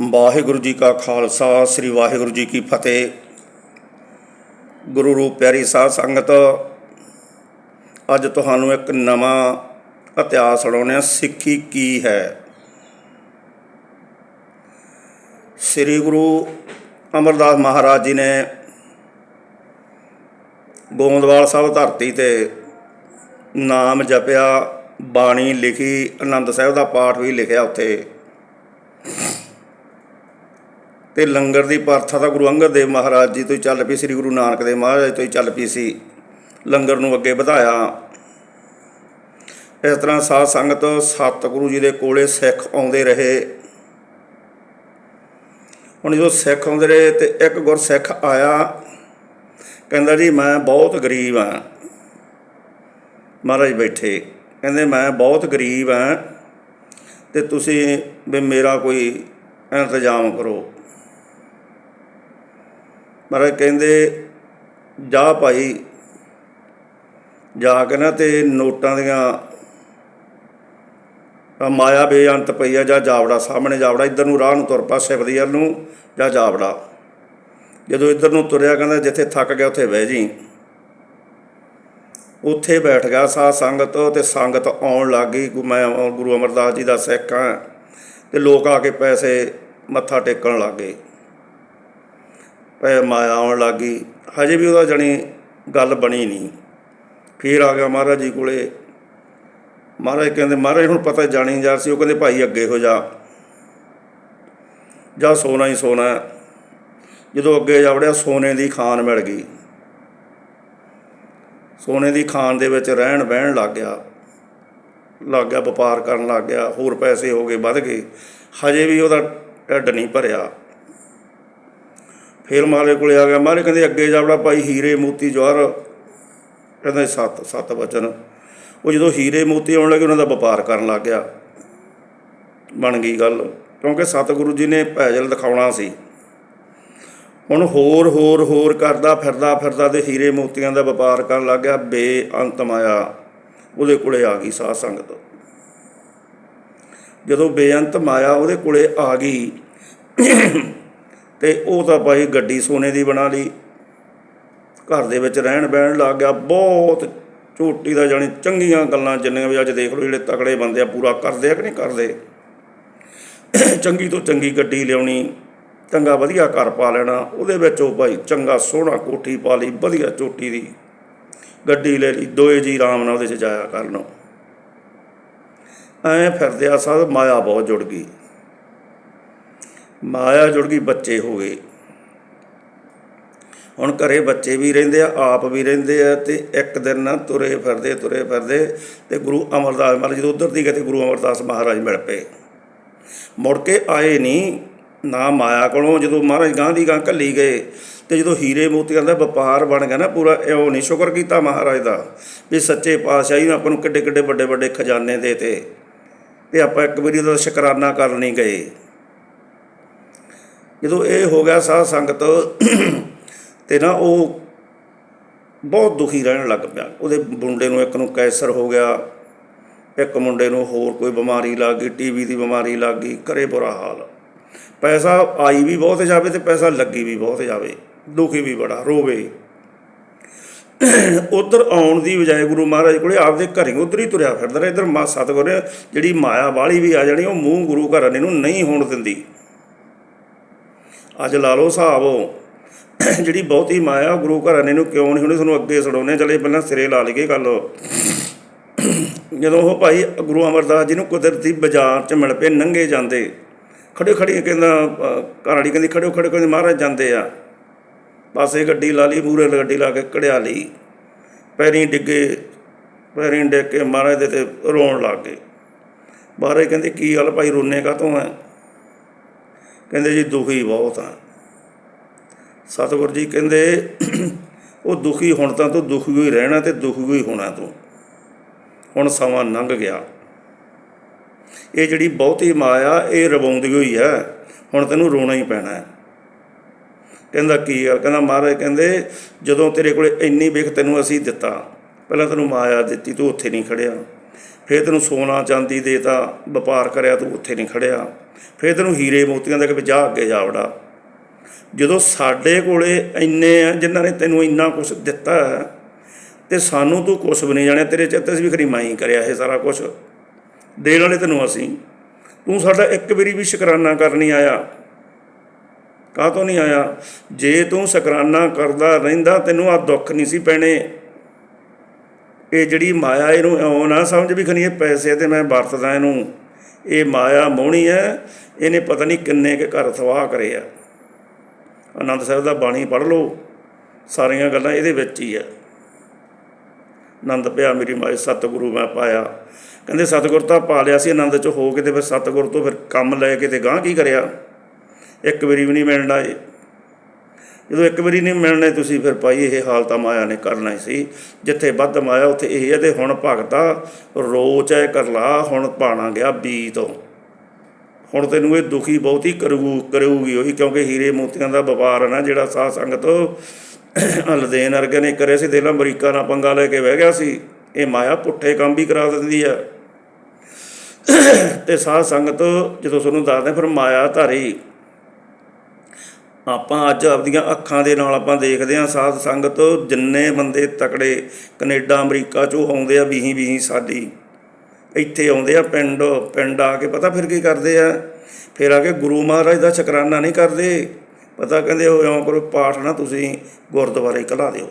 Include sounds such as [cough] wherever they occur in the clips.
ਵਾਹਿਗੁਰੂ ਜੀ ਕਾ ਖਾਲਸਾ, ਸ੍ਰੀ ਵਾਹਿਗੁਰੂ ਜੀ ਕੀ ਫਤਿਹ। ਗੁਰੂ ਰੂਪ ਪਿਆਰੀ ਸਾਧ ਸੰਗਤ, ਅੱਜ ਤੁਹਾਨੂੰ ਇੱਕ ਨਵਾਂ ਇਤਿਹਾਸ ਸੁਣਾਉਂਦੇ ਹਾਂ, ਸਿੱਖੀ ਕੀ ਹੈ? ਸ੍ਰੀ ਗੁਰੂ ਅਮਰਦਾਸ ਮਹਾਰਾਜ ਜੀ ਨੇ ਗੋਂਦਵਾਲ ਸਾਹਿਬ ਧਰਤੀ ਤੇ ਨਾਮ ਜਪਿਆ, ਬਾਣੀ ਲਿਖੀ, ਆਨੰਦ ਸਾਹਿਬ ਦਾ ਪਾਠ ਵੀ ਲਿਖਿਆ ਉੱਥੇ। ਤੇ ਲੰਗਰ ਦੀ ਪ੍ਰਥਾ ਤਾਂ ਗੁਰੂ ਅੰਗਦ ਦੇਵ ਮਹਾਰਾਜ ਜੀ ਤੋਂ ਹੀ ਚੱਲ ਪਈ, ਸ੍ਰੀ ਗੁਰੂ ਨਾਨਕ ਦੇਵ ਮਹਾਰਾਜ ਤੋਂ ਹੀ ਚੱਲ ਪਈ ਸੀ। ਲੰਗਰ ਨੂੰ ਅੱਗੇ ਵਧਾਇਆ। ਇਸ ਤਰ੍ਹਾਂ ਸਾਧ ਸੰਗਤ ਸਤਿਗੁਰੂ ਜੀ ਦੇ ਕੋਲੇ ਸਿੱਖ ਆਉਂਦੇ ਰਹੇ। ਹੁਣ ਜਦੋਂ ਸਿੱਖ ਆਉਂਦੇ ਰਹੇ ਤੇ ਇੱਕ ਗੁਰਸਿੱਖ ਆਇਆ, ਕਹਿੰਦਾ ਜੀ ਮੈਂ ਬਹੁਤ ਗਰੀਬ ਹਾਂ। ਮਹਾਰਾਜ ਬੈਠੇ, ਕਹਿੰਦੇ ਮੈਂ ਬਹੁਤ ਗਰੀਬ ਹਾਂ ਤੇ ਤੁਸੀਂ ਵੀ ਮੇਰਾ ਕੋਈ ਇੰਤਜ਼ਾਮ ਕਰੋ। ਮਹਾਰਾਜ ਕਹਿੰਦੇ, ਜਾ ਭਾਈ, ਜਾ ਕੇ ਨਾ ਤੇ ਨੋਟਾਂ ਦੀਆਂ ਮਾਇਆ ਬੇਅੰਤ ਪਈ ਆ, ਜਾਂ ਜਾਵੜਾ, ਸਾਹਮਣੇ ਜਾਵੜਾ, ਇੱਧਰ ਨੂੰ ਰਾਹ ਨੂੰ ਤੁਰ ਪਾ ਸਿਵਦੀ ਵੱਲ ਨੂੰ, ਜਾਂ ਜਾਵੜਾ। ਜਦੋਂ ਇੱਧਰ ਨੂੰ ਤੁਰਿਆ, ਕਹਿੰਦਾ ਜਿੱਥੇ ਥੱਕ ਗਿਆ, ਉੱਥੇ ਬਹਿ ਜੀ। ਉੱਥੇ ਬੈਠ ਗਿਆ ਸਾਧ ਸੰਗਤ, ਤੇ ਸੰਗਤ ਆਉਣ ਲੱਗ ਗਈ। ਗੁ- ਮੈਂ ਗੁਰੂ ਅਮਰਦਾਸ ਜੀ ਦਾ ਸਿੱਖ ਹਾਂ, ਤੇ ਲੋਕ ਆ ਕੇ ਪੈਸੇ ਮੱਥਾ ਟੇਕਣ ਲੱਗ ਗਏ। ਪੈ ਮਾਇਆ ਆਉਣ ਲੱਗ ਗਈ। ਹਜੇ ਵੀ ਉਹਦਾ ਜਣੀ ਗੱਲ ਬਣੀ ਨਹੀਂ। ਫੇਰ ਆ ਗਿਆ ਮਹਾਰਾਜ ਜੀ ਕੋਲੇ। ਮਹਾਰਾਜ ਕਹਿੰਦੇ, ਮਹਾਰਾਜ ਹੁਣ ਪਤਾ ਜਾਣੀ ਜਾ ਸੀ, ਉਹ ਕਹਿੰਦੇ, ਭਾਈ ਅੱਗੇ ਹੋ ਜਾ। ਜਾ ਸੋਨਾ ਹੀ ਸੋਨਾ ਜਦੋਂ ਅੱਗੇ ਜਾ ਵੜਿਆ ਸੋਨੇ ਦੀ ਖਾਨ ਮਿਲ ਗਈ। ਸੋਨੇ ਦੀ ਖਾਨ ਦੇ ਵਿੱਚ ਰਹਿਣ ਬਹਿਣ ਲੱਗ ਗਿਆ। ਲੱਗ ਗਿਆ, ਵਪਾਰ ਕਰਨ ਲੱਗ ਗਿਆ, ਹੋਰ ਪੈਸੇ ਹੋ ਗਏ, ਵੱਧ ਗਏ। ਹਜੇ ਵੀ ਉਹਦਾ ਢਿੱਡ ਨਹੀਂ ਭਰਿਆ। ਫਿਰ ਮਾਲੇ ਕੋਲੇ ਆ ਗਿਆ। ਮਾਲੇ ਕਹਿੰਦੇ, ਅੱਗੇ ਜਾਵੜਾ ਭਾਈ ਹੀਰੇ ਮੋਤੀ ਜਵਾਹਰ। ਕਹਿੰਦੇ, ਸੱਤ ਸੱਤ ਵਚਨ ਉਹ ਜਦੋਂ ਹੀਰੇ ਮੋਤੀ ਆਉਣ ਲੱਗੇ, ਉਹਨਾਂ ਦਾ ਵਪਾਰ ਕਰਨ ਲੱਗ ਗਿਆ। ਬਣ ਗਈ ਗੱਲ। ਕਿਉਂਕਿ ਸਤਿਗੁਰੂ ਜੀ ਨੇ ਭੈਜਲ ਦਿਖਾਉਣਾ ਸੀ। ਹੁਣ ਹੋਰ ਹੋਰ ਹੋਰ ਕਰਦਾ ਫਿਰਦਾ ਫਿਰਦਾ ਤੇ ਹੀਰੇ ਮੋਤੀਆਂ ਦਾ ਵਪਾਰ ਕਰਨ ਲੱਗ ਗਿਆ। ਬੇਅੰਤ ਮਾਇਆ ਉਹਦੇ ਕੋਲੇ ਆ ਗਈ ਸਾਧ ਸੰਗਤ। ਜਦੋਂ ਬੇਅੰਤ ਮਾਇਆ ਉਹਦੇ ਕੋਲੇ ਆ ਗਈ, ਤੇ ਉਹ ਤਾਂ ਭਾਈ ਗੱਡੀ ਸੋਨੇ ਦੀ ਬਣਾ ਲਈ। ਘਰ ਦੇ ਵਿੱਚ ਰਹਿਣ ਬਹਿਣ ਲੱਗ ਗਿਆ। ਬਹੁਤ ਝੋਟੀ ਦਾ ਜਾਣੀ ਚੰਗੀਆਂ ਗੱਲਾਂ ਜਿੰਨੀਆਂ ਵੀ ਅੱਜ ਦੇਖ ਲਓ ਜਿਹੜੇ ਤਕੜੇ ਬੰਦੇ ਆ, ਪੂਰਾ ਕਰਦੇ ਆ ਕਿ ਨਹੀਂ ਕਰਦੇ? ਚੰਗੀ ਤੋਂ ਚੰਗੀ ਗੱਡੀ ਲਿਆਉਣੀ, ਚੰਗਾ ਵਧੀਆ ਘਰ ਪਾ ਲੈਣਾ, ਉਹਦੇ ਵਿੱਚ ਉਹ ਭਾਈ ਚੰਗਾ ਸੋਹਣਾ ਕੋਠੀ ਪਾ ਲਈ, ਵਧੀਆ ਚੋਟੀ ਦੀ। ਗੱਡੀ ਲੈ ਲਈ, ਦੋਏ ਜੀ ਆਰਾਮ ਨਾਲ ਉਹਦੇ 'ਚ ਜਾਇਆ ਕਰਨ। ਐਂ ਫਿਰਦੇ ਆ ਸਾਧ ਮਾਇਆ ਬਹੁਤ ਜੁੜ ਗਈ। ਮਾਇਆ ਜੁੜ ਗਈ, ਬੱਚੇ ਹੋ ਗਏ। ਹੁਣ ਘਰੇ ਬੱਚੇ ਵੀ ਰਹਿੰਦੇ ਆ, ਆਪ ਵੀ ਰਹਿੰਦੇ ਆ ਤੇ ਇੱਕ ਦਿਨ ਨਾ ਤੁਰੇ ਫਿਰਦੇ ਤੁਰੇ ਫਿਰਦੇ ਤੇ ਗੁਰੂ ਅਮਰਦਾਸ ਮਹਾਰਾਜ ਜਦੋਂ ਉਧਰ ਦੀ ਗਏ ਤੇ ਗੁਰੂ ਅਮਰਦਾਸ ਮਹਾਰਾਜ ਮਿਲ ਪਏ। ਮੁੜ ਕੇ ਆਏ ਨਹੀਂ, ਨਾ ਮਾਇਆ ਕੋਲੋਂ, ਜਦੋਂ ਮਹਾਰਾਜ ਗਾਂ ਦੀ ਗਾਂ ਘੱਲੀ ਗਏ ਤੇ ਜਦੋਂ ਹੀਰੇ ਮੋਤੀਆਂ ਦਾ ਵਪਾਰ ਬਣ ਗਿਆ ਨਾ ਪੂਰਾ ਇਹੋ ਨਹੀਂ ਸ਼ੁਕਰ ਕੀਤਾ ਮਹਾਰਾਜ ਦਾ ਵੀ ਸੱਚੇ ਪਾਤਸ਼ਾਹੀ ਨੇ ਆਪਾਂ ਨੂੰ ਕਿੱਡੇ ਕਿੱਡੇ ਵੱਡੇ ਵੱਡੇ ਖਜ਼ਾਨੇ ਦੇ ਤੇ ਤੇ ਆਪਾਂ ਇੱਕ ਵਾਰੀ ਉਹਦਾ ਸ਼ੁਕਰਾਨਾ ਕਰਨ ਨਹੀਂ ਗਏ। ਜਦੋਂ ਇਹ ਹੋ ਗਿਆ ਸਾਧ ਸੰਗਤ ਤੇ ਨਾ ਉਹ ਬਹੁਤ ਦੁਖੀ ਰਹਿਣ ਲੱਗ ਪਿਆ। ਉਹਦੇ ਮੁੰਡੇ ਨੂੰ ਇੱਕ ਨੂੰ ਕੈਂਸਰ ਹੋ ਗਿਆ, ਇੱਕ ਮੁੰਡੇ ਨੂੰ ਹੋਰ ਕੋਈ ਬਿਮਾਰੀ ਲੱਗ ਗਈ ਟੀਵੀ ਦੀ ਬਿਮਾਰੀ ਲੱਗ ਗਈ ਕਰੇ ਬੁਰਾ ਹਾਲ। ਪੈਸਾ ਆਈ ਵੀ ਬਹੁਤ ਜਾਵੇ ਤੇ ਪੈਸਾ ਲੱਗੀ ਵੀ ਬਹੁਤ ਜਾਵੇ, ਦੁਖੀ ਵੀ ਬੜਾ, ਰੋਵੇ। ਉਧਰ ਆਉਣ ਦੀ ਬਜਾਏ ਗੁਰੂ ਮਹਾਰਾਜ ਕੋਲੇ ਆਪਦੇ ਘਰੇ ਉਧਰ ਹੀ ਤੁਰਿਆ ਫਿਰਦਾ ਰਿਹਾ। ਇਧਰ ਮਾ ਸਤਗੁਰ, ਜਿਹੜੀ ਮਾਇਆ ਵਾਲੀ ਵੀ ਆ ਜਾਣੀ, ਉਹ ਮੂੰਹ ਗੁਰੂ ਘਰਾਂ ਨੂੰ ਨਹੀਂ ਹੋਣ ਦਿੰਦੀ। ਅੱਜ ਲਾ ਲਓ ਹਿਸਾਬ। [coughs] ਜਿਹੜੀ ਬਹੁਤੀ ਮਾਇਆ ਉਹ ਗੁਰੂ ਘਰਾਂ ਨੇ ਨੂੰ ਕਿਉਂ ਨਹੀਂ ਹੁੰਦੀ ਤੁਹਾਨੂੰ ਅੱਗੇ ਸੁਣਾਉਨੇ ਚਲੇ ਪਹਿਲਾਂ ਸਿਰੇ ਲਾ ਲਈਏ ਗੱਲ। [coughs] ਜਦੋਂ ਉਹ ਭਾਈ ਗੁਰੂ ਅਮਰਦਾਸ ਜੀ ਨੂੰ ਕੁਦਰਤੀ ਬਾਜ਼ਾਰ 'ਚ ਮਿਲ ਪਏ ਨੰਗੇ ਜਾਂਦੇ। ਖੜੇ ਖੜੀ ਕਹਿੰਦਾ ਅ, ਘਰ ਵਾਲੀ ਕਹਿੰਦੀ ਖੜੋ ਖੜੇ ਕਹਿੰਦੇ ਮਹਾਰਾਜ ਜਾਂਦੇ ਆ। ਪਾਸੇ ਗੱਡੀ ਲਾ ਲਈ ਮੂਰੇ ਗੱਡੀ ਲਾ ਕੇ ਕੜਿਆ ਲਈ। ਪੈਰੀ ਡਿੱਗੇ ਪੈਰੀ ਡਿੱਗ ਕੇ ਮਹਾਰਾਜ ਦੇ ਤੇ ਰੋਣ ਲੱਗ ਗਏ। ਮਹਾਰਾਜ ਕਹਿੰਦੇ ਕੀ ਹਾਲ ਭਾਈ ਰੋਨੇ ਕਾਹਤੋਂ ਹੈ ਕਹਿੰਦੇ ਜੀ ਦੁਖੀ ਬਹੁਤ ਆ। ਸਤਿਗੁਰੂ ਜੀ ਕਹਿੰਦੇ, ਉਹ ਦੁਖੀ ਹੁਣ ਤਾਂ ਤੂੰ ਦੁਖੀ ਹੀ ਰਹਿਣਾ ਤੇ ਦੁਖੀ ਹੀ ਹੋਣਾ ਤੂੰ। ਹੁਣ ਸਮਾਂ ਲੰਘ ਗਿਆ। ਇਹ ਜਿਹੜੀ ਬਹੁਤੀ ਮਾਇਆ, ਇਹ ਰਵਾਉਂਦੀ ਹੋਈ ਹੈ, ਹੁਣ ਤੈਨੂੰ ਰੋਣਾ ਹੀ ਪੈਣਾ ਹੈ। ਕਹਿੰਦਾ ਕੀ ਗੱਲ ਕਹਿੰਦਾ ਮਹਾਰਾਜ ਕਹਿੰਦੇ, ਜਦੋਂ ਤੇਰੇ ਕੋਲੇ ਇੰਨੀ ਵੇਖ ਤੈਨੂੰ ਅਸੀਂ ਦਿੱਤਾ, ਪਹਿਲਾਂ ਤੈਨੂੰ ਮਾਇਆ ਦਿੱਤੀ, ਤੂੰ ਉੱਥੇ ਨਹੀਂ ਖੜਿਆ। ਫਿਰ ਤੈਨੂੰ ਸੋਨਾ, ਚਾਂਦੀ ਦੇਤਾ, ਵਪਾਰ ਕਰਿਆ, ਤੂੰ ਉੱਥੇ ਨਹੀਂ ਖੜਿਆ। ਫਿਰ ਤੈਨੂੰ ਹੀਰੇ ਮੋਤੀਆਂ ਦੇ ਕੇ ਜਾ ਅੱਗੇ ਜਾਵੜਾ ਜਦੋਂ ਸਾਡੇ ਕੋਲੇ ਇੰਨੇ ਆ ਜਿਨ੍ਹਾਂ ਨੇ ਤੈਨੂੰ ਇੰਨਾ ਕੁਝ ਦਿੱਤਾ ਹੈ, ਤੇ ਸਾਨੂੰ ਤੂੰ ਕੁਛ ਵੀ ਨਹੀਂ ਜਾਣਿਆ ਤੇਰੇ ਚਿੱਤ ਵੀ ਖਰੀ ਮਾਈ ਕਰਿਆ ਇਹ ਸਾਰਾ ਕੁਝ ਦੇਣ ਵਾਲੇ ਤੈਨੂੰ ਅਸੀਂ। ਤੂੰ ਸਾਡਾ ਇੱਕ ਵਾਰੀ ਵੀ ਸ਼ੁਕਰਾਨਾ ਕਰਨੀ ਆਇਆ। ਕਾਹ ਤੋਂ ਨਹੀਂ ਆਇਆ? ਜੇ ਤੂੰ ਸ਼ੁਕਰਾਨਾ ਕਰਦਾ ਰਹਿੰਦਾ ਤੈਨੂੰ ਆ ਦੁੱਖ ਨਹੀਂ ਸੀ ਪੈਣੇ। ਇਹ ਜਿਹੜੀ ਮਾਇਆ ਇਹਨੂੰ ਇਉਂ ਨਾ ਸਮਝ ਵੀ ਖਨੀ ਇਹ ਪੈਸੇ ਤੇ ਮੈਂ ਵਰਤਦਾ ਇਹਨੂੰ। ਇਹ ਮਾਇਆ ਮੋਹਣੀ ਹੈ ਇਹਨੇ ਪਤਾ ਨਹੀਂ ਕਿੰਨੇ ਕੇ ਘਰ ਤਬਾਹ ਕਰੇ ਆ। ਆਨੰਦ ਸਾਹਿਬ ਦਾ ਬਾਣੀ ਪੜ੍ਹ ਲਓ, ਸਾਰੀਆਂ ਗੱਲਾਂ ਇਹਦੇ ਵਿੱਚ ਹੀ ਆ। ਆਨੰਦ ਪਿਆ ਮੇਰੀ ਮਾਈ ਸਤਿਗੁਰੂ ਮੈਂ ਪਾਇਆ। ਕਹਿੰਦੇ ਸਤਿਗੁਰ ਤਾਂ ਪਾ ਲਿਆ ਸੀ, ਆਨੰਦ ਚ ਹੋ ਕੇ ਤੇ ਫਿਰ ਸਤਿਗੁਰ ਤੋਂ ਫਿਰ ਕੰਮ ਲੈ ਕੇ ਤੇ ਗਾਂ ਕੀ ਕਰਿਆ? ਇੱਕ ਵਾਰੀ ਵੀ ਨਹੀਂ ਮਿਲਣਾ ਇਹ ਜਦੋਂ ਇੱਕ ਵਾਰੀ ਨਹੀਂ ਮਿਲਣੇ ਤੁਸੀਂ ਫਿਰ ਭਾਈ ਇਹ ਹਾਲ ਤਾਂ ਮਾਇਆ ਨੇ ਕਰਨਾ ਹੀ ਸੀ। ਜਿੱਥੇ ਵੱਧ ਮਾਇਆ, ਉੱਥੇ ਇਹ ਹੈ ਤੇ ਹੁਣ ਭਗਤਾ ਰੋਚ ਹੈ, ਕਰਲਾ, ਹੁਣ ਪਾਣਾ ਗਿਆ ਬੀ ਤੋਂ। ਹੁਣ ਤੈਨੂੰ ਇਹ ਦੁਖੀ ਬਹੁਤੀ ਕਰੂ, ਕਰੂਗੀ ਉਹੀ, ਕਿਉਂਕਿ ਹੀਰੇ ਮੋਤੀਆਂ ਦਾ ਵਪਾਰ ਹੈ ਨਾ, ਜਿਹੜਾ ਸਾਧ ਸੰਗਤ ਅਲਦੇਨ ਅਰਗੇ ਨੇ ਕਰਿਆ ਸੀ ਦੇਲਾ ਅਮਰੀਕਾ ਨਾਲ ਪੰਗਾ ਲੈ ਕੇ ਬਹਿ ਗਿਆ ਸੀ, ਇਹ ਮਾਇਆ ਪੁੱਠੇ ਕੰਮ ਵੀ ਕਰਾ ਦਿੰਦੀ ਆ। ਤੇ ਸਾਧ ਸੰਗਤ ਜਦੋਂ ਤੁਹਾਨੂੰ ਦੱਸਦੇ, ਫਿਰ ਮਾਇਆ ਧਾਰੀ, ਆਪਾਂ ਅੱਜ ਆਪਦੀਆਂ ਅੱਖਾਂ ਦੇ ਨਾਲ ਆਪਾਂ ਦੇਖਦੇ ਹਾਂ, ਸਾਧ ਸੰਗਤ ਜਿੰਨੇ ਬੰਦੇ ਤਕੜੇ ਕੈਨੇਡਾ, ਅਮਰੀਕਾ ਚੋਂ ਆਉਂਦੇ ਆ ਵੀਹੀ ਵੀਹੀ ਸਾਡੀ। ਇੱਥੇ ਆਉਂਦੇ ਆ ਪਿੰਡ ਪਿੰਡ ਆ ਕੇ ਪਤਾ ਫਿਰ ਕੀ ਕਰਦੇ ਆ? ਫਿਰ ਆ ਕੇ ਗੁਰੂ ਮਹਾਰਾਜ ਦਾ ਸ਼ੁਕਰਾਨਾ ਨਹੀਂ ਕਰਦੇ। ਪਤਾ ਕਹਿੰਦੇ ਹੋ ਇਉਂ ਕਰੋ, ਪਾਠ ਨਾ ਤੁਸੀਂ ਗੁਰਦੁਆਰੇ ਕਲਾ ਦਿਓ।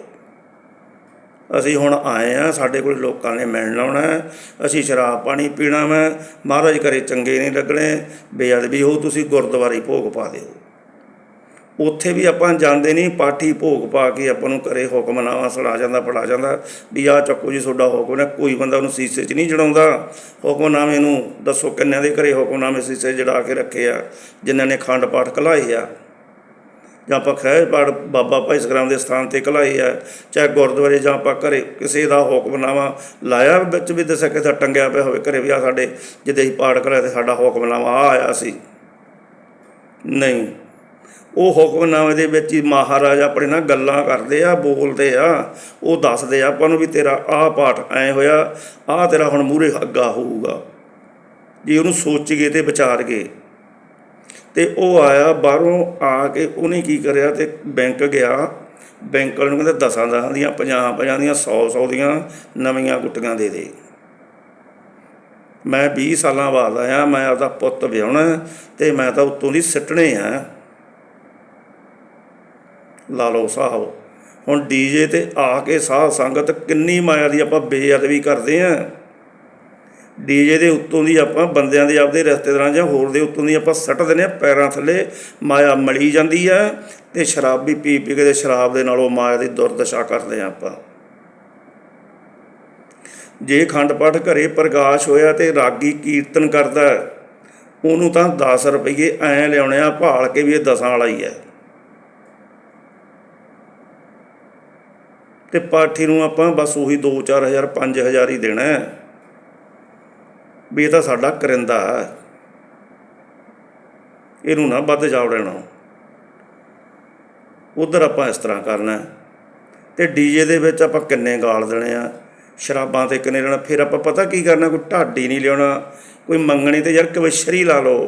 ਅਸੀਂ ਹੁਣ ਆਏ ਆ, ਸਾਡੇ ਕੋਲ ਲੋਕਾਂ ਨੇ ਮਿਲਣ ਆਉਣਾ ਅਸੀਂ ਸ਼ਰਾਬ ਪਾਣੀ ਪੀਣਾ ਮੈਂ ਮਹਾਰਾਜ ਕਰੇ ਚੰਗੇ ਨਹੀਂ ਲੱਗਣੇ। ਬੇਅਦਬੀ ਹੋ ਤੁਸੀਂ ਗੁਰਦੁਆਰੇ ਭੋਗ ਪਾ ਦਿਓ। ਉੱਥੇ ਵੀ ਆਪਾਂ ਜਾਂਦੇ ਨਹੀਂ, ਪਾਠੀ ਭੋਗ ਪਾ ਕੇ ਆਪਾਂ ਨੂੰ ਕਰੇ ਹੁਕਮਨਾਮਾ ਸੁਣਾ ਜਾਂਦਾ ਪੜਾ ਜਾਂਦਾ ਵੀ ਆ ਚੱਕੋ ਜੀ ਤੁਹਾਡਾ ਹੁਕਮ ਹੈ, ਕੋਈ ਬੰਦਾ ਉਹਨੂੰ ਸੀਸੇ 'ਚ ਨਹੀਂ ਜੜਾਉਂਦਾ। ਹੁਕਮਨਾਮੇ ਨੂੰ ਦੱਸੋ ਕਿੰਨਿਆਂ ਦੇ ਘਰੇ ਹੁਕਮਨਾਮੇ ਸੀਸੇ ਜੜਾ ਕੇ ਰੱਖੇ ਆ, ਜਿਨ੍ਹਾਂ ਨੇ ਖੰਡ ਪਾਠ ਕਲਾਏ ਆ। ਜਾਂ ਆਪਾਂ ਖੈਰ ਪਾਠ ਬਾਬਾ ਭਾਈ ਸਗਰਾਮ ਦੇ ਸਥਾਨ ਤੇ ਕਲਾਏ ਆ, ਚਾਹੇ ਗੁਰਦੁਆਰੇ ਜਾਂ ਆਪਾਂ ਘਰੇ ਕਿਸੇ ਦਾ ਹੁਕਮਨਾਮਾ ਲਾਇਆ ਵਿੱਚ ਵੀ ਦੱਸਿਆ ਕਿਸੇ ਦਾ ਟੰਗਿਆ ਪਿਆ ਹੋਵੇ, ਘਰੇ ਵੀ ਆ ਸਾਡੇ ਜਿੱਦੇ ਹੀ ਪਾਠ ਕਰਾਇਆ ਤੇ ਸਾਡਾ ਹੁਕਮਨਾਮਾ ਆ ਆਇਆ ਸੀ। ਨਹੀਂ। ਉਹ ਹੁਕਮਨਾਮੇ ਦੇ ਵਿੱਚ ਹੀ ਮਹਾਰਾਜ ਆਪਣੇ ਨਾਲ ਗੱਲਾਂ ਕਰਦੇ ਆ, ਬੋਲਦੇ ਆ, ਉਹ ਦੱਸਦੇ ਆ ਆਪਾਂ ਨੂੰ ਵੀ ਤੇਰਾ ਆਹ ਪਾਠ ਐ ਹੋਇਆ, ਆਹ ਤੇਰਾ ਹੁਣ ਮੂਰੇ ਅੱਗਾ ਹੋਊਗਾ। ਜੇ ਉਹਨੂੰ ਸੋਚ ਸੋਚੀਏ ਤੇ ਵਿਚਾਰਗੇ ਤੇ ਉਹ ਆਇਆ, ਬਾਹਰੋਂ ਆ ਕੇ ਉਹਨੇ ਕੀ ਕਰਿਆ ਤੇ ਬੈਂਕ ਗਿਆ। ਬੈਂਕ ਵਾਲੇ ਨੂੰ ਕਹਿੰਦਾ ਦਸਾਂ ਦਸਾਂ ਦੀਆਂ, ਪੰਜਾਹ ਪੰਜਾਹ ਦੀਆਂ 100 100 ਦੀਆਂ ਨਵੀਆਂ ਗੁੱਟੀਆਂ ਦੇ ਦੇ। ਮੈਂ 20 ਸਾਲਾਂ ਬਾਅਦ ਆਇਆ, ਮੈਂ ਆਪਦਾ ਪੁੱਤ ਵਿਆਹਣਾ ਤੇ ਮੈਂ ਤਾਂ ਉੱਤੋਂ ਦੀ ਸਿੱਟਣੇ ਆ। ਲਾ ਲਓ ਸਾਹਿਬ ਹੁਣ ਡੀਜੇ ਤੇ ਆ ਕੇ ਸਾਧ ਸੰਗਤ ਕਿੰਨੀ ਮਾਇਆ ਦੀ ਆਪਾਂ ਬੇਅਦਬੀ ਕਰਦੇ ਆ। ਡੀਜੇ ਦੇ ਉੱਤੋਂ ਦੀ ਆਪਾਂ ਬੰਦਿਆਂ ਦੇ ਆਪਦੇ ਰਿਸ਼ਤੇਦਾਰਾਂ ਜਾਂ ਹੋਰ ਦੇ ਉੱਤੋਂ ਦੀ ਆਪਾਂ ਸੱਟ ਦਿੰਦੇ ਆ, ਪੈਰਾਂ ਥੱਲੇ ਮਾਇਆ ਮਲੀ ਜਾਂਦੀ ਆ ਤੇ ਸ਼ਰਾਬੀ ਪੀ ਪੀ ਕੇ ਤੇ ਸ਼ਰਾਬ ਦੇ ਨਾਲ ਉਹ ਮਾਇਆ ਦੀ ਦੁਰਦਸ਼ਾ ਕਰਦੇ ਆ ਆਪਾਂ। ਜੇ ਖੰਡ ਪਾਠ ਘਰੇ ਪ੍ਰਕਾਸ਼ ਹੋਇਆ ਤੇ ਰਾਗੀ ਕੀਰਤਨ ਕਰਦਾ, ਉਹਨੂੰ ਤਾਂ 10 ਰੁਪਏ ਐ ਲਿਆਉਣੇ ਆ, ਭਾਲ ਕੇ ਵੀ ਇਹ ਦਸਾਂ ਵਾਲਾ ਹੀ ਹੈ ਤੇ ਪਾਠੀ ਨੂੰ ਆਪਾਂ ਬਸ ਉਹੀ 2-4000 5000 ਹੀ ਦੇਣਾ ਵੀ ਇਹ ਤਾਂ ਸਾਡਾ ਕਰਿੰਦਾ ਹੈ। ਇਹਨੂੰ ਨਾ ਵੱਧ ਜਾਵ ਦੇਣਾ ਉਧਰ ਆਪਾਂ ਇਸ ਤਰ੍ਹਾਂ ਕਰਨਾ ਹੈ। ਤੇ ਡੀਜੇ ਦੇ ਵਿੱਚ ਆਪਾਂ ਕਿੰਨੇ ਗਾਲ ਦੇਣੇ ਆ, ਸ਼ਰਾਬਾਂ ਤੇ ਕਿੰਨੇ ਲੈਣਾ, ਫਿਰ ਆਪਾਂ ਪਤਾ ਕੀ ਕਰਨਾ, ਕੋਈ ਢਾਡੀ ਨਹੀਂ ਲਿਆਉਣਾ, ਕੋਈ ਮੰਗਣੀ ਤੇ ਯਾਰ ਕਵਸ਼ਰੀ ਲਾ ਲਓ,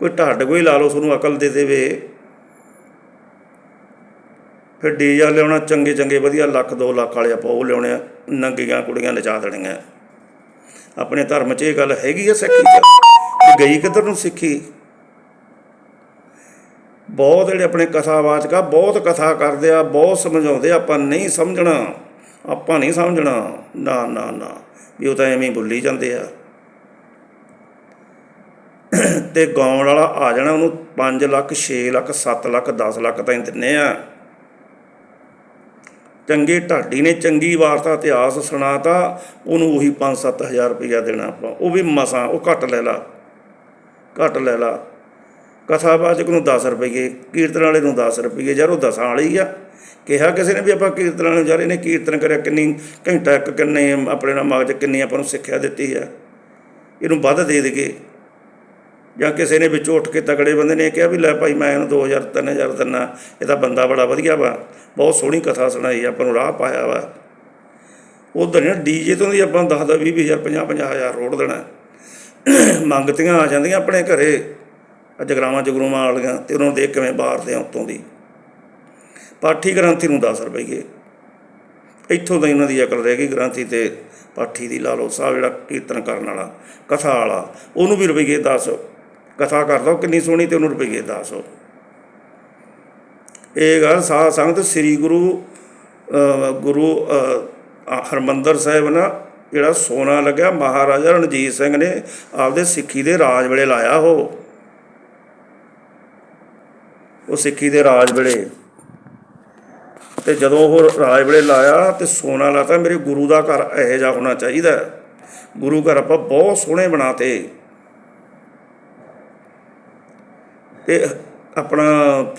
ਕੋਈ ਢੱਡ ਕੋਈ ਲਾ ਲਓ, ਤੁਹਾਨੂੰ ਅਕਲ ਦੇ ਦੇਵੇ। ਫਿਰ ਡੀਜਾ ਲਿਆਉਣਾ ਚੰਗੇ ਚੰਗੇ ਵਧੀਆ ਲੱਖ 2 ਲੱਖ ਵਾਲੇ ਆਪਾਂ ਉਹ ਲਿਆਉਣੇ ਆ, ਨੰਗੀਆਂ ਕੁੜੀਆਂ ਨਚਾ ਦੇਣੀਆਂ। ਆਪਣੇ ਧਰਮ 'ਚ ਇਹ ਗੱਲ ਹੈਗੀ ਆ ਸਿੱਖੀ 'ਚ ਗਈ ਕਿੱਧਰ ਨੂੰ ਸਿੱਖੀ? ਬਹੁਤ ਜਿਹੜੇ ਆਪਣੇ ਕਥਾਵਾਚਕ ਆ, ਬਹੁਤ ਕਥਾ ਕਰਦੇ ਆ, ਬਹੁਤ ਸਮਝਾਉਂਦੇ ਆਪਾਂ ਨਹੀਂ ਸਮਝਣਾ, ਆਪਾਂ ਨਹੀਂ ਸਮਝਣਾ। ਨਾ ਨਾ ਨਾ, ਵੀ ਉਹ ਤਾਂ ਐਵੇਂ ਹੀ ਬੁੱਲੀ ਜਾਂਦੇ ਆ। ਤੇ ਗਾਉਣ ਵਾਲਾ ਆ ਜਾਣਾ ਉਹਨੂੰ 5 ਲੱਖ 6 ਲੱਖ 7 ਲੱਖ 10 ਲੱਖ ਤਾਂ ਦਿੰਨੇ ਆ। ਚੰਗੇ ਢਾਡੀ ਨੇ ਚੰਗੀ ਵਾਰਤਾ ਇਤਿਹਾਸ ਸੁਣਾਤਾ, ਉਹਨੂੰ ਉਹੀ 5-7000 ਰੁਪਇਆ ਦੇਣਾ ਆਪਾਂ। ਉਹ ਵੀ ਮਸਾਂ, ਉਹ ਘੱਟ ਲੈ ਲਾ। ਘੱਟ ਲੈ ਲਾ। ਕਥਾਵਾਚਕ ਨੂੰ 10 ਰੁਪਏ ਕੀਰਤਨ ਵਾਲੇ ਨੂੰ 10 ਰੁਪਏ ਯਾਰ ਉਹ ਦਸਾਂ ਵਾਲੀ ਆ। ਕਿਹਾ ਕਿਸੇ ਨੇ ਵੀ ਆਪਾਂ ਕੀਰਤਨ ਵਾਲੇ ਨੂੰ, ਯਾਰ ਇਹਨੇ ਕੀਰਤਨ ਕਰਿਆ ਕਿੰਨੀ ਘੰਟਾ, ਇੱਕ ਕਿੰਨੇ ਆਪਣੇ ਨਾਲ ਮਗਜ ਕਿੰਨੀ ਆਪਾਂ ਨੂੰ ਸਿੱਖਿਆ ਦਿੱਤੀ ਆ। ਇਹਨੂੰ ਵੱਧ ਦੇ ਦੇਗੇ ਜਾਂ ਕਿਸੇ ਨੇ ਵਿੱਚੋਂ ਉੱਠ ਕੇ ਤਕੜੇ ਬੰਦੇ ਨੇ ਕਿਹਾ ਵੀ ਲੈ ਭਾਈ ਮੈਂ ਇਹਨੂੰ 2000 3000 ਦਿੰਨਾ ਇਹ ਤਾਂ ਬੰਦਾ ਬੜਾ ਵਧੀਆ ਵਾ, ਬਹੁਤ ਸੋਹਣੀ ਕਥਾ ਸੁਣਾਈ ਆਪਾਂ ਨੂੰ ਰਾਹ ਪਾਇਆ ਵਾ। ਉਧਰ ਨਾ ਡੀਜੇ ਤੋਂ ਵੀ ਆਪਾਂ ਨੂੰ ਦੱਸਦਾ 20 ਹਜ਼ਾਰ 50 50 ਹਜ਼ਾਰ ਰੋੜ ਦੇਣਾ। ਮੰਗਤੀਆਂ ਆ ਜਾਂਦੀਆਂ ਆਪਣੇ ਘਰੇ ਜਗਰਾਵਾਂ ਜਗਰੂਮਾਂ ਵਾਲੀਆਂ, ਤੇ ਉਹਨਾਂ ਨੂੰ ਦੇਖ ਕਿਵੇਂ ਬਾਰਦੇ ਆ ਉੱਤੋਂ ਦੀ। ਪਾਠੀ ਗ੍ਰੰਥੀ ਨੂੰ 10 ਰੁਪਈਏ। ਇੱਥੋਂ ਤਾਂ ਇਹਨਾਂ ਦੀ ਅਕਲ ਰਹਿ ਗਈ ਗ੍ਰੰਥੀ ਤੇ ਪਾਠੀ ਦੀ, ਲਾ ਲਓ ਸਾਹਿਬ ਜਿਹੜਾ ਕੀਰਤਨ ਕਰਨ ਵਾਲਾ, ਕਥਾ ਵਾਲਾ, ਉਹਨੂੰ ਵੀ ਰੁਪਈਏ 10 ਕਥਾ ਕਰਦਾ ਉਹ ਕਿੰਨੀ ਸੋਹਣੀ ਤੇ ਉਹਨੂੰ ਰੁਪਈਏ 10 ਇਹ ਗੱਲ ਸਾਧ ਸੰਗਤ ਸ੍ਰੀ ਗੁਰੂ ਗੁਰੂ ਅਹ, ਹਰਮੰਦਰ ਸਾਹਿਬ ਨਾ ਜਿਹੜਾ ਸੋਨਾ ਲੱਗਿਆ ਮਹਾਰਾਜਾ ਰਣਜੀਤ ਸਿੰਘ ਨੇ ਆਪਦੇ ਸਿੱਖੀ ਦੇ ਰਾਜ ਵੇਲੇ ਲਾਇਆ ਉਹ। ਉਹ ਸਿੱਖੀ ਦੇ ਰਾਜ ਵੇਲੇ। ਤੇ ਜਦੋਂ ਉਹ ਰਾਜ ਵੇਲੇ ਲਾਇਆ ਤੇ ਸੋਨਾ ਲਾਤਾ ਮੇਰੇ ਗੁਰੂ ਦਾ ਘਰ ਇਹੋ ਜਿਹਾ ਹੋਣਾ ਚਾਹੀਦਾ। ਗੁਰੂ ਘਰ ਆਪਾਂ ਬਹੁਤ ਸੋਹਣੇ ਬਣਾਤੇ। ਤੇ ਆਪਣਾ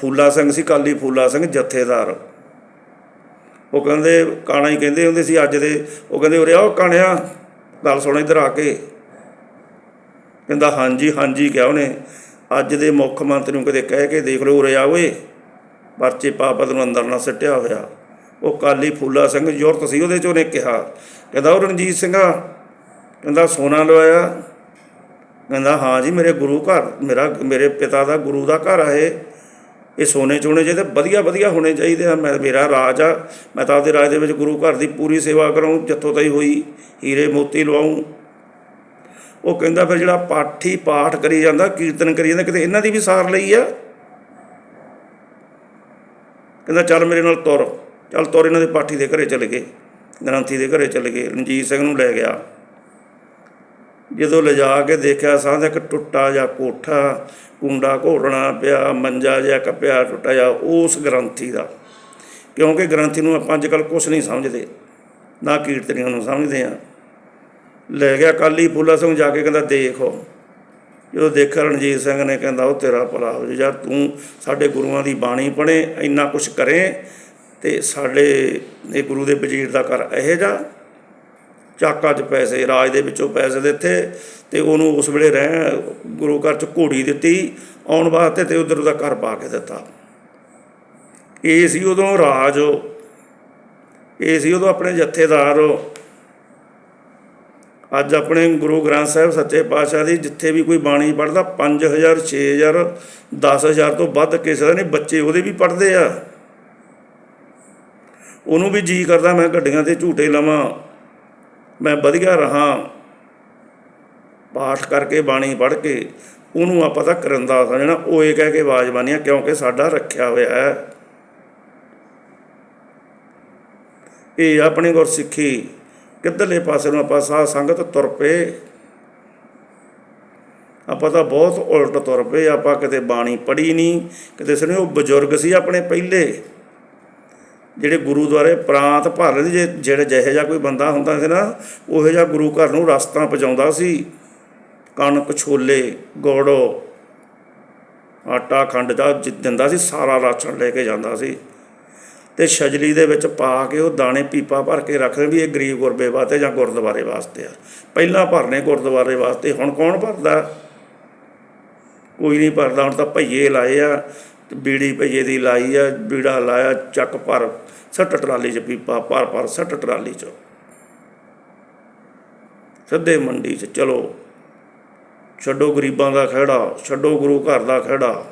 ਫੂਲਾ ਸਿੰਘ ਸੀ, ਕਾਲੀ ਫੂਲਾ ਸਿੰਘ ਜਥੇਦਾਰ। ਉਹ ਕਹਿੰਦੇ, ਕਾਣਾ ਹੀ ਕਹਿੰਦੇ ਹੁੰਦੇ ਸੀ ਅੱਜ ਦੇ। ਉਹ ਕਹਿੰਦੇ, ਉਰੇ ਆਓ ਕਾਣਿਆ, ਗੱਲ ਸੁਣ ਇੱਧਰ ਆ ਕੇ। ਕਹਿੰਦਾ, ਹਾਂਜੀ ਹਾਂਜੀ, ਕਿਹਾ ਉਹਨੇ। ਅੱਜ ਦੇ ਮੁੱਖ ਮੰਤਰੀ ਨੂੰ ਕਦੇ ਕਹਿ ਕੇ ਦੇਖ ਲਓ, ਉਰੇ ਆ ਓਏ ਪਰਚੇ ਪਾਪਤ ਨੂੰ ਅੰਦਰ ਨਾ ਸਿੱਟਿਆ ਹੋਇਆ। ਉਹ ਕਾਲੀ ਫੂਲਾ ਸਿੰਘ ਯੂਰਤ ਸੀ ਉਹਦੇ ਚ ਉਹਨੇ ਕਿਹਾ? ਕਹਿੰਦਾ, ਉਹ ਰਣਜੀਤ ਸਿੰਘਾ ਕਹਿੰਦਾ, ਸੋਨਾ ਲਵਾਇਆ। ਕਹਿੰਦਾ, ਹਾਂ ਜੀ, ਮੇਰੇ ਗੁਰੂ ਘਰ, ਮੇਰਾ, ਮੇਰੇ ਪਿਤਾ ਦਾ ਗੁਰੂ ਦਾ ਘਰ ਆ ਇਹ। ਇਹ ਸੋਨੇ ਚੋਣੇ ਜਿਹਦੇ ਵਧੀਆ ਵਧੀਆ ਹੋਣੇ ਚਾਹੀਦੇ ਆ। ਮੈਂ, ਮੇਰਾ ਰਾਜ ਆ। ਮੈਂ ਤਾਂ ਆਪਦੇ ਰਾਜ ਦੇ ਵਿੱਚ ਗੁਰੂ ਘਰ ਦੀ ਪੂਰੀ ਸੇਵਾ ਕਰਾਂ ਜਿੱਥੋਂ ਤਾਈ ਹੋਈ, ਹੀਰੇ ਮੋਤੀ ਲਵਾਉਂ। ਉਹ ਕਹਿੰਦਾ, ਫਿਰ ਜਿਹੜਾ ਪਾਠੀ ਪਾਠ ਕਰੀ ਜਾਂਦਾ, ਕੀਰਤਨ ਕਰੀ ਜਾਂਦਾ, ਕਿਤੇ ਇਹਨਾਂ ਦੀ ਵੀ ਸਾਰ ਲਈ ਆ? ਕਹਿੰਦਾ, ਚੱਲ ਮੇਰੇ ਨਾਲ ਤੁਰ। ਚੱਲ ਤੁਰ, ਇਹਨਾਂ ਦੇ ਪਾਠੀ ਦੇ ਘਰੇ ਚਲੇ ਗਏ। ਗ੍ਰੰਥੀ ਦੇ ਘਰੇ ਚਲੇ ਗਏ। ਰਣਜੀਤ ਸਿੰਘ ਨੂੰ ਲੈ ਗਿਆ। ਜਦੋਂ ਲਿਜਾ ਕੇ ਦੇਖਿਆ ਸਾਹ ਇੱਕ ਟੁੱਟਾ ਜਿਹਾ ਕੋਠਾ, ਕੁੰਡਾ ਘੋੜਣਾ ਪਿਆ, ਮੰਜਾ ਜਿਹਾ ਕੱਪਿਆ, ਟੁੱਟਾ ਜਿਹਾ, ਉਸ ਗ੍ਰੰਥੀ ਦਾ। ਕਿਉਂਕਿ ਗ੍ਰੰਥੀ ਨੂੰ ਆਪਾਂ ਅੱਜ ਕੱਲ੍ਹ ਕੁਝ ਨਹੀਂ ਸਮਝਦੇ, ਨਾ ਕੀਰਤਨੀਆਂ ਨੂੰ ਸਮਝਦੇ ਆ ਲੈ ਗਿਆ ਕਾਲੀ ਫੂਲਾ ਸਿੰਘ ਜਾ ਕੇ ਕਹਿੰਦਾ, ਦੇਖੋ ਜਦੋਂ ਦੇਖਿਆ ਰਣਜੀਤ ਸਿੰਘ ਨੇ ਕਹਿੰਦਾ, ਉਹ ਤੇਰਾ ਭਲਾ ਹੋ ਜਾ ਤੂੰ ਸਾਡੇ ਗੁਰੂਆਂ ਦੀ ਬਾਣੀ ਪੜ੍ਹੇ, ਇੰਨਾ ਕੁਝ ਕਰੇ ਤੇ ਸਾਡੇ ਇਹ ਗੁਰੂ ਦੇ ਵਜ਼ੀਰ ਦਾ ਕਰ ਇਹ ਜਾ ਚਾਕਾਂ 'ਚ ਪੈਸੇ, ਰਾਜ ਦੇ ਵਿੱਚੋਂ ਪੈਸੇ ਦਿੱਤੇ ਤੇ ਉਹਨੂੰ ਉਸ ਵੇਲੇ ਰਹਿ, ਗੁਰੂ ਘਰ 'ਚ ਘੋੜੀ ਦਿੱਤੀ, ਆਉਣ ਵਾਸਤੇ ਤੇ ਉਧਰ ਉਹਦਾ ਘਰ ਪਾ ਕੇ ਦਿੱਤਾ। ਇਹ ਸੀ ਉਦੋਂ ਰਾਜ। ਇਹ ਸੀ ਉਦੋਂ ਆਪਣੇ ਜਥੇਦਾਰ। ਅੱਜ ਆਪਣੇ ਗੁਰੂ ਗ੍ਰੰਥ ਸਾਹਿਬ ਸੱਚੇ ਪਾਤਸ਼ਾਹ ਦੀ ਜਿੱਥੇ ਵੀ ਕੋਈ ਬਾਣੀ ਪੜ੍ਹਦਾ 5000 6000 10000 ਤੋਂ ਵੱਧ ਕਿਸੇ ਦਾ ਨਹੀਂ, ਬੱਚੇ ਉਹਦੇ ਵੀ ਪੜ੍ਹਦੇ ਆ। ਉਹਨੂੰ ਵੀ ਜੀ ਕਰਦਾ ਮੈਂ ਗੱਡੀਆਂ ਤੇ ਝੂਟੇ ਲਵਾਂ। ਮੈਂ ਵਧੀਆ ਰਹਾ। ਪਾਠ ਕਰਕੇ, ਬਾਣੀ ਪੜ੍ਹ ਕੇ, ਉਹਨੂੰ ਆਪਾਂ ਤਾਂ ਕਰੰਦਾ ਸਮਝਣਾ ਉਹ ਇਹ ਕਹਿ ਕੇ ਆਵਾਜ਼ ਬਾਨੀਆਂ ਕਿਉਂਕਿ ਸਾਡਾ ਰੱਖਿਆ ਹੋਇਆ ਹੈ। ਇਹ ਆਪਣੀ ਗੁਰਸਿੱਖੀ ਕਿੱਧਰਲੇ ਪਾਸੇ ਨੂੰ ਆਪਾਂ ਸਾਧ ਸੰਗਤ ਤੁਰ ਪਏ। ਆਪਾਂ ਤਾਂ ਬਹੁਤ ਉਲਟ ਤੁਰ ਪਏ। ਆਪਾਂ ਕਿਤੇ ਬਾਣੀ ਪੜ੍ਹੀ ਨਹੀਂ। ਕਿਤੇ ਸੁਣੇ ਉਹ ਬਜ਼ੁਰਗ ਸੀ ਆਪਣੇ ਪਹਿਲੇ। ਜਿਹੜੇ ਗੁਰੂਦੁਆਰੇ ਪ੍ਰਾਂਤ ਭਰ ਲੈਂਦੇ ਜੇ ਜਿਹੜੇ ਜਿਹੇ ਜਿਹਾ ਕੋਈ ਬੰਦਾ ਹੁੰਦਾ ਸੀ ਨਾ, ਉਹੋ ਜਿਹਾ ਗੁਰੂ ਘਰ ਨੂੰ ਰਸਤਾ ਪਹੁੰਚਾਉਂਦਾ ਸੀ। ਕਣਕ, ਛੋਲੇ ਗੋੜੋ ਆਟਾ, ਖੰਡ ਦਾ ਜ- ਦਿੰਦਾ ਸੀ, ਸਾਰਾ ਰਾਸ਼ਨ ਲੈ ਕੇ ਜਾਂਦਾ ਸੀ। ਤੇ ਛਜਲੀ ਦੇ ਵਿੱਚ ਪਾ ਕੇ ਉਹ ਦਾਣੇ ਪੀਪਾ ਭਰ ਕੇ ਰੱਖਦੇ ਵੀ ਇਹ ਗਰੀਬ ਗੁਰਬੇ ਵਾਸਤੇ ਜਾਂ ਗੁਰਦੁਆਰੇ ਵਾਸਤੇ ਆ। ਪਹਿਲਾਂ ਭਰਨੇ ਗੁਰਦੁਆਰੇ ਵਾਸਤੇ, ਹੁਣ ਕੌਣ ਭਰਦਾ? ਕੋਈ ਨਹੀਂ ਭਰਦਾ, ਹੁਣ ਤਾਂ ਭਈਏ ਲਾਏ ਆ, ਤੇ ਬੀੜੀ ਭਈਏ ਦੀ ਲਾਈ ਆ, ਬੀੜਾ ਲਾਇਆ, ਚੱਕ ਭਰ ਸੱਟ ਟਰਾਲੀ 'ਚ ਪੀਪਾ ਭਰ ਭਰ ਸੱਟ ਟਰਾਲੀ 'ਚ। ਸਿੱਧੇ ਮੰਡੀ 'ਚ ਚਲੋ। ਛੱਡੋ ਗਰੀਬਾਂ ਦਾ ਖਹਿੜਾ, ਛੱਡੋ ਗੁਰੂ ਘਰ ਦਾ ਖਹਿੜਾ।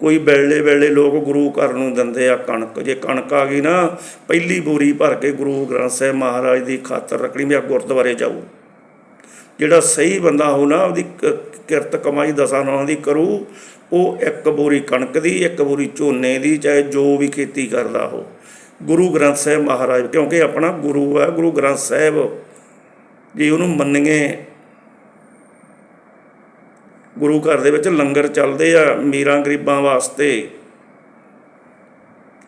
ਕੋਈ ਵੇਲੇ ਵੇਲੇ ਲੋਕ ਗੁਰੂ ਘਰ ਨੂੰ ਦਿੰਦੇ ਆ ਕਣਕ। ਜੇ ਕਣਕ ਆ ਗਈ ਨਾ, ਪਹਿਲੀ ਬੋਰੀ ਭਰ ਕੇ ਗੁਰੂ ਗ੍ਰੰਥ ਸਾਹਿਬ ਮਹਾਰਾਜ ਦੀ ਖਾਤਰ ਰੱਖਣੀ ਵੀ ਆ ਗੁਰਦੁਆਰੇ ਜਾਊ। ਜਿਹੜਾ ਸਹੀ ਬੰਦਾ ਹੋ ਨਾ, ਉਹਦੀ ਕਿਰਤ ਕਮਾਈ ਦਸਾਂ ਨਾਲਾਂ ਦੀ ਕਰੂ, ਉਹ ਇੱਕ ਬੋਰੀ ਕਣਕ ਦੀ, ਇੱਕ ਬੋਰੀ ਝੋਨੇ ਦੀ, ਚਾਹੇ ਜੋ ਵੀ ਖੇਤੀ ਕਰਦਾ ਹੋ ਗੁਰੂ ਗ੍ਰੰਥ ਸਾਹਿਬ ਮਹਾਰਾਜ, ਕਿਉਂਕਿ ਆਪਣਾ ਗੁਰੂ ਹੈ, ਗੁਰੂ ਗ੍ਰੰਥ ਸਾਹਿਬ ਜੇ ਉਹਨੂੰ ਮੰਨੀਏ। ਗੁਰੂ ਘਰ ਦੇ ਵਿੱਚ ਲੰਗਰ ਚੱਲਦੇ ਆ ਮੀਰਾਂ ਗਰੀਬਾਂ ਵਾਸਤੇ।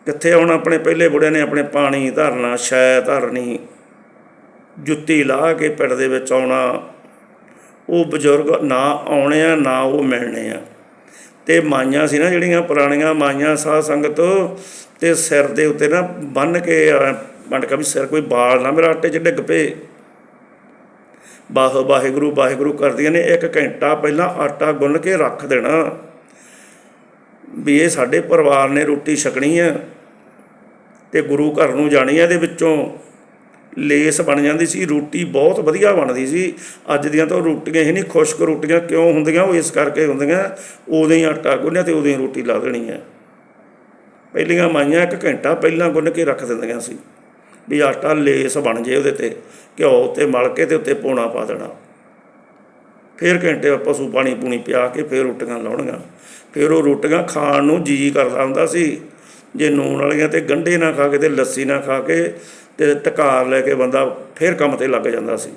ਕਿੱਥੇ ਹੁਣ ਆਪਣੇ ਪਹਿਲੇ ਬੁੜੇ ਨੇ ਆਪਣੇ ਪਾਣੀ ਧਰਨਾ, ਸ਼ੈ ਧਰਨੀ, ਜੁੱਤੀ ਲਾ ਕੇ ਪਿੰਡ ਦੇ ਵਿੱਚ ਆਉਣਾ। ਉਹ ਬਜ਼ੁਰਗ ਨਾ ਆਉਣੇ ਆ, ਨਾ ਉਹ ਮਿਲਣੇ ਆ। ਤੇ ਮਾਈਆਂ ਸੀ ਨਾ ਜਿਹੜੀਆਂ ਪੁਰਾਣੀਆਂ ਮਾਈਆਂ ਸਾਧ ਸੰਗਤ ਤੇ ਸਿਰ ਦੇ ਉੱਤੇ ਨਾ ਬੰਨ ਕੇ ਮੰਡਕਾ ਵੀ ਸਿਰ ਕੋਈ ਬਾਲ ਨਾ, ਮੇਰਾ ਆਟੇ 'ਚ ਡਿੱਗ ਪਏ। ਬਾਹ ਵਾਹਿਗੁਰੂ ਵਾਹਿਗੁਰੂ ਕਰਦੀਆਂ ਨੇ, ਇੱਕ ਘੰਟਾ ਪਹਿਲਾਂ ਆਟਾ ਗੁੰਨ ਕੇ ਰੱਖ ਦੇਣਾ। ਵੀ ਇਹ ਸਾਡੇ ਪਰਿਵਾਰ ਨੇ ਰੋਟੀ ਛਕਣੀ ਹੈ ਤੇ ਗੁਰੂ ਘਰ ਨੂੰ ਜਾਣੀ ਹੈ ਇਹਦੇ ਵਿੱਚੋਂ। ਲੇਸ ਬਣ ਜਾਂਦੀ ਸੀ, ਰੋਟੀ ਬਹੁਤ ਵਧੀਆ ਬਣਦੀ ਸੀ। ਅੱਜ ਦੀਆਂ ਤਾਂ ਰੋਟੀਆਂ ਹੀ ਨਹੀਂ, ਖੁਸ਼ਕ ਰੋਟੀਆਂ ਕਿਉਂ ਹੁੰਦੀਆਂ? ਉਹ ਇਸ ਕਰਕੇ ਹੁੰਦੀਆਂ ਉਦੋਂ ਹੀ ਆਟਾ ਗੁੰਨਿਆ ਤੇ ਉਦੋਂ ਹੀ ਰੋਟੀ ਲਾ ਦੇਣੀ ਹੈ ਪਹਿਲੀਆਂ ਮਾਈਆਂ ਇੱਕ ਘੰਟਾ ਪਹਿਲਾਂ ਗੁੰਨ ਕੇ ਰੱਖ ਦਿੰਦੀਆਂ ਸੀ ਵੀ ਆਟਾ ਲੇਸ ਬਣ ਜੇ ਉਹਦੇ ਤੇ, ਘਿਓ ਉੱਤੇ ਮਲ ਕੇ ਤੇ ਉੱਤੇ ਪੋਣਾ ਪਾ ਦੇਣਾ। ਫਿਰ ਘੰਟੇ ਪਸ਼ੂ ਪਾਣੀ ਪੂਣੀ ਪਿਆ ਕੇ ਫਿਰ ਰੋਟੀਆਂ ਲਾਉਣੀਆਂ। ਫਿਰ ਉਹ ਰੋਟੀਆਂ ਖਾਣ ਨੂੰ ਜੀ ਕਰਦਾ ਹੁੰਦਾ ਸੀ। ਜੇ ਨੂਣ ਵਾਲੀਆਂ ਤੇ ਗੰਢੇ ਨਾ ਖਾ ਕੇ ਤੇ ਲੱਸੀ ਨਾ ਖਾ ਕੇ ਤੇ ਟਕਾਰ ਲੈ ਕੇ ਬੰਦਾ ਫਿਰ ਕੰਮ ਤੇ ਲੱਗ ਜਾਂਦਾ ਸੀ।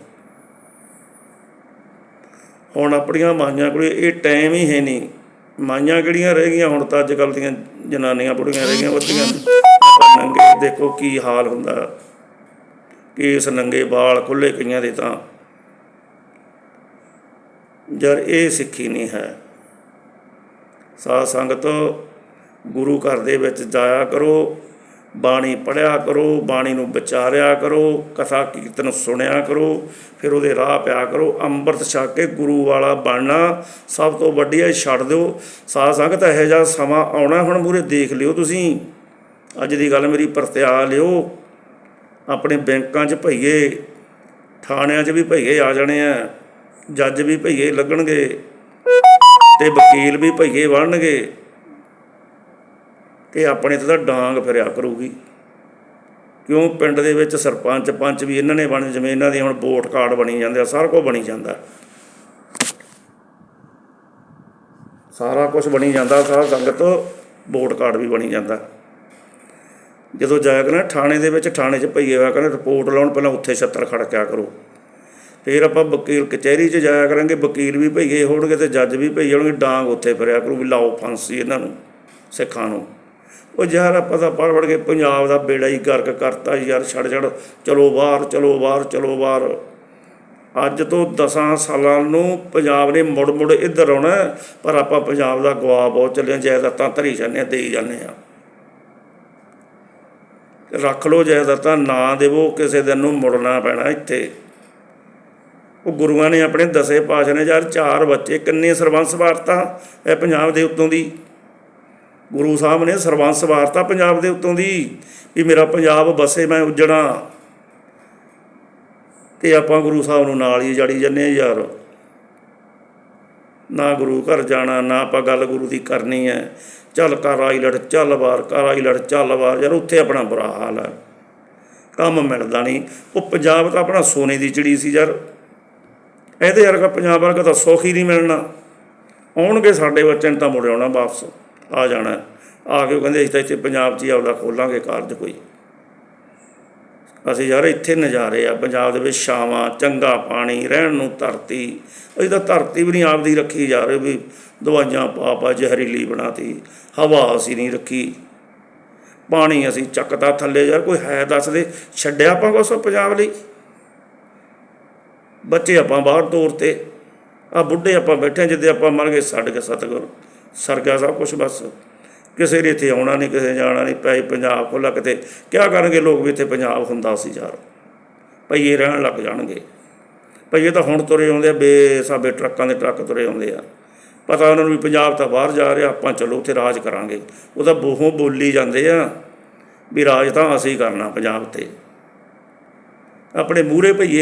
ਹੁਣ ਆਪਣੀਆਂ ਮਾਈਆਂ ਕੋਲੇ ਇਹ ਟਾਈਮ ਹੀ ਹੈ ਨਹੀਂ। ਮਾਈਆਂ ਕਿਹੜੀਆਂ ਰਹਿ ਗਈਆਂ? ਹੁਣ ਤਾਂ ਅੱਜ ਕੱਲ੍ਹ ਦੀਆਂ ਜਨਾਨੀਆਂ ਬੁੜੀਆਂ ਰਹਿ ਗਈਆਂ ਵੱਧੀਆਂ। ਨੰਗੇ ਦੇਖੋ ਕੀ ਹਾਲ ਹੁੰਦਾ। ਕੇਸ ਨੰਗੇ ਵਾਲ ਖੁੱਲੇ ਕਈਆਂ ਦੇ ਤਾਂ। ਜਰ ਇਹ ਸਿੱਖੀ ਨਹੀਂ ਹੈ। ਸਾਧ ਸੰਗਤ ਗੁਰੂ ਘਰ ਦੇ ਵਿੱਚ ਜਾਇਆ ਕਰੋ। ਬਾਣੀ ਪੜਿਆ ਕਰੋ, ਬਾਣੀ ਨੂੰ ਵਿਚਾਰਿਆ ਕਰੋ, ਕਥਾ ਕੀਰਤਨ ਸੁਣਿਆ ਕਰੋ, ਫਿਰ ਉਹਦੇ ਰਾਹ ਪਿਆ ਕਰੋ, ਅੰਮ੍ਰਿਤ ਛਕ ਕੇ ਗੁਰੂ ਵਾਲਾ ਬਣਨਾ ਸਭ ਤੋਂ ਵੱਡੀ ਹੈ ਛੱਡ ਦਿਓ। ਸਾਧ ਸੰਗਤ, ਇਹੋ ਜਿਹਾ ਸਮਾਂ ਆਉਣਾ ਹੁਣ ਮੂਰੇ ਦੇਖ ਲਿਓ ਤੁਸੀਂ। ਅੱਜ ਦੀ ਗੱਲ ਮੇਰੀ ਪ੍ਰਤਿਆ ਲਿਓ। ਆਪਣੇ ਬੈਂਕਾਂ 'ਚ ਭਈਏ, ਥਾਣਿਆਂ 'ਚ ਵੀ ਭਈਏ ਆ ਜਾਣੇ ਆ, ਜੱਜ ਵੀ ਭਈਏ ਲੱਗਣਗੇ ਤੇ ਵਕੀਲ ਵੀ ਭਈਏ ਬਣਨਗੇ। ਕਿ ਆਪਣੇ ਤੇ ਤਾਂ ਡਾਂਗ ਫਿਰਿਆ ਕਰੂਗੀ। ਕਿਉਂ? ਪਿੰਡ ਦੇ ਵਿੱਚ ਸਰਪੰਚ ਪੰਚ ਵੀ ਇਹਨਾਂ ਨੇ ਬਣ, ਜਿਵੇਂ ਇਹਨਾਂ ਦੇ ਹੁਣ ਵੋਟ ਕਾਰਡ ਬਣੀ ਜਾਂਦੇ ਆ, ਸਾਰਾ ਕੁਝ ਬਣੀ ਜਾਂਦਾ। ਸਾਰਾ ਕੁਝ ਬਣੀ ਜਾਂਦਾ, ਸਾਰਾ ਸੰਗਤ ਵੋਟ ਕਾਰਡ ਵੀ ਬਣੀ ਜਾਂਦਾ। ਜਦੋਂ ਜਾਇਆ ਕਰਨਾ, ਥਾਣੇ ਦੇ ਵਿੱਚ ਥਾਣੇ 'ਚ ਭਈਏ ਹੋਇਆ ਕਰਨਾ, ਰਿਪੋਰਟ ਲਾਉਣ ਪਹਿਲਾਂ ਉੱਥੇ ਛੱਤਰ ਖੜਕਿਆ ਕਰੋ। ਫਿਰ ਆਪਾਂ ਵਕੀਲ ਕਚਹਿਰੀ 'ਚ ਜਾਇਆ ਕਰਾਂਗੇ, ਵਕੀਲ ਵੀ ਭਈਏ ਹੋਣਗੇ ਤੇ ਜੱਜ ਵੀ ਭਈਏ ਹੋਣਗੇ, ਡਾਂਗ ਉੱਥੇ ਫਿਰਿਆ ਕਰੂ ਵੀ ਲਾਓ ਫਾਂਸੀ ਇਹਨਾਂ ਨੂੰ, ਸਿੱਖਾਂ ਨੂੰ। ਉਹ ਯਾਰ ਆਪਾਂ ਤਾਂ ਪੜ੍ਹ ਪੜ੍ਹ ਕੇ ਪੰਜਾਬ ਦਾ ਬੇੜਾ ਹੀ ਗਰਕ ਕਰਤਾ ਯਾਰ, ਛੱਡ ਛੱਡ। ਚਲੋ ਬਾਹਰ ਚਲੋ ਬਾਹਰ ਚਲੋ ਬਾਹਰ। ਅੱਜ ਤੋਂ 10 ਸਾਲਾਂ ਨੂੰ ਪੰਜਾਬ ਨੇ ਮੁੜ ਮੁੜ ਇੱਧਰ ਆਉਣਾ ਪਰ ਆਪਾਂ ਪੰਜਾਬ ਦਾ ਗਵਾ ਬਹੁਤ ਚੱਲੇ ਜਾਇਦਾਦਾਂ ਧਰੀ ਜਾਂਦੇ ਹਾਂ, ਦੇਈ ਜਾਂਦੇ ਆ ਰੱਖ ਲੋ ਜਾਇਦਾਦਾਂ, ਨਾ ਦੇਵੋ, ਕਿਸੇ ਦਿਨ ਨੂੰ ਮੁੜਨਾ ਪੈਣਾ ਇੱਥੇ। ਉਹ ਗੁਰੂਆਂ ਨੇ ਆਪਣੇ ਦਸੇ ਪਾਸ਼ਾ ਨੇ, ਯਾਰ ਚਾਰ ਬੱਚੇ ਕਿੰਨੇ ਸਰਬੰਸ ਵਾਰਤਾ ਇਹ ਪੰਜਾਬ ਦੇ ਉੱਤੋਂ ਦੀ। ਗੁਰੂ ਸਾਹਿਬ ਨੇ ਸਰਬੰਸ ਵਾਰਤਾ ਪੰਜਾਬ ਦੇ ਉੱਤੋਂ ਦੀ ਵੀ ਮੇਰਾ ਪੰਜਾਬ ਬਸੇ ਮੈਂ ਉਜੜਾਂ ਤੇ ਆਪਾਂ ਗੁਰੂ ਸਾਹਿਬ ਨੂੰ ਨਾਲ ਹੀ ਜੜੀ ਜੰਨੇ ਯਾਰ। ਨਾ ਗੁਰੂ ਘਰ ਜਾਣਾ, ਨਾ ਆਪਾਂ ਗੱਲ ਗੁਰੂ ਦੀ ਕਰਨੀ ਹੈ। ਚੱਲ ਕਰ ਆਈ ਲੜ, ਚੱਲ ਵਾਰ ਕਰ ਆਈ ਲੜ, ਚੱਲ ਵਾਰ। ਯਾਰ ਉੱਥੇ ਆਪਣਾ ਬੁਰਾ ਹਾਲ ਹੈ। ਕੰਮ ਮਿਲਦਾ ਨਹੀਂ। ਉਹ ਪੰਜਾਬ ਤਾਂ ਆਪਣਾ ਸੋਨੇ ਦੀ ਚਿੜੀ ਸੀ ਯਾਰ। ਇਹਦੇ ਵਰਗਾ ਪੰਜਾਬ ਵਰਗਾ ਤਾਂ ਸੁੱਖ ਹੀ ਨਹੀਂ ਮਿਲਣਾ। ਆਉਣਗੇ ਸਾਡੇ ਬੱਚੇ ਨੂੰ ਤਾਂ ਮੁੜ ਆਉਣਾ ਵਾਪਸ। ਆ ਜਾਣਾ। ਆ ਕੇ ਉਹ ਕਹਿੰਦੇ, ਅਸੀਂ ਤਾਂ ਇੱਥੇ ਪੰਜਾਬ 'ਚ ਹੀ ਆਪਦਾ ਖੋਲਾਂਗੇ ਕਾਰਜ ਕੋਈ। ਅਸੀਂ ਯਾਰ ਇੱਥੇ ਨਜ਼ਾਰੇ ਆ, ਪੰਜਾਬ ਦੇ ਵਿੱਚ ਛਾਵਾਂ, ਚੰਗਾ ਪਾਣੀ, ਰਹਿਣ ਨੂੰ ਧਰਤੀ। ਅਸੀਂ ਤਾਂ ਧਰਤੀ ਵੀ ਨਹੀਂ ਆਪਦੀ ਰੱਖੀ ਜਾ ਰਹੇ ਵੀ ਦਵਾਈਆਂ ਪਾ ਪਾ ਜ਼ਹਿਰੀਲੀ ਬਣਾਤੀ। ਹਵਾ ਅਸੀਂ ਨਹੀਂ ਰੱਖੀ। ਪਾਣੀ ਅਸੀਂ ਚੱਕਦਾ ਥੱਲੇ ਯਾਰ, ਕੋਈ ਹੈ ਦੱਸ ਦੇ, ਛੱਡਿਆ ਆਪਾਂ ਕੁਛ ਪੰਜਾਬ ਲਈ? ਬੱਚੇ ਆਪਾਂ ਬਾਹਰ ਤੋਰਤੇ ਆ ਬੁੱਢੇ ਆਪਾਂ ਬੈਠੇ ਜਿੱਦੇ ਆਪਾਂ ਮਰ ਗਏ, ਛੱਡ ਕੇ ਸਤਿਗੁਰ। ਸਰ ਗਿਆ ਸਭ ਕੁਝ ਬਸ। ਕਿਸੇ ਨੇ ਇੱਥੇ ਆਉਣਾ ਨਹੀਂ, ਕਿਸੇ ਜਾਣਾ ਨਹੀਂ ਪਈ ਪੰਜਾਬ ਖੁੱਲ੍ਹਾ ਕਿਤੇ। ਕਿਆ ਕਰਨਗੇ ਲੋਕ ਵੀ ਇੱਥੇ ਪੰਜਾਬ ਹੁੰਦਾ ਸੀ ਯਾਰ। ਭਈਏ ਰਹਿਣ ਲੱਗ ਜਾਣਗੇ। ਭਈਏ ਤਾਂ ਹੁਣ ਤੁਰੇ ਆਉਂਦੇ ਆ ਬੇਸਾਬੇ ਟਰੱਕਾਂ ਦੇ ਟਰੱਕ ਤੁਰੇ ਆਉਂਦੇ ਆ। ਪਤਾ ਉਹਨਾਂ ਨੂੰ ਵੀ ਪੰਜਾਬ ਤਾਂ ਬਾਹਰ ਜਾ ਰਿਹਾ, ਆਪਾਂ ਚਲੋ ਉੱਥੇ ਰਾਜ ਕਰਾਂਗੇ। ਉਹ ਤਾਂ ਬੋਹੋਂ ਬੋਲੀ ਜਾਂਦੇ ਆ ਵੀ ਰਾਜ ਤਾਂ ਅਸੀਂ ਕਰਨਾ ਪੰਜਾਬ ਤੇ। ਆਪਣੇ ਮੂਹਰੇ ਭਈਏ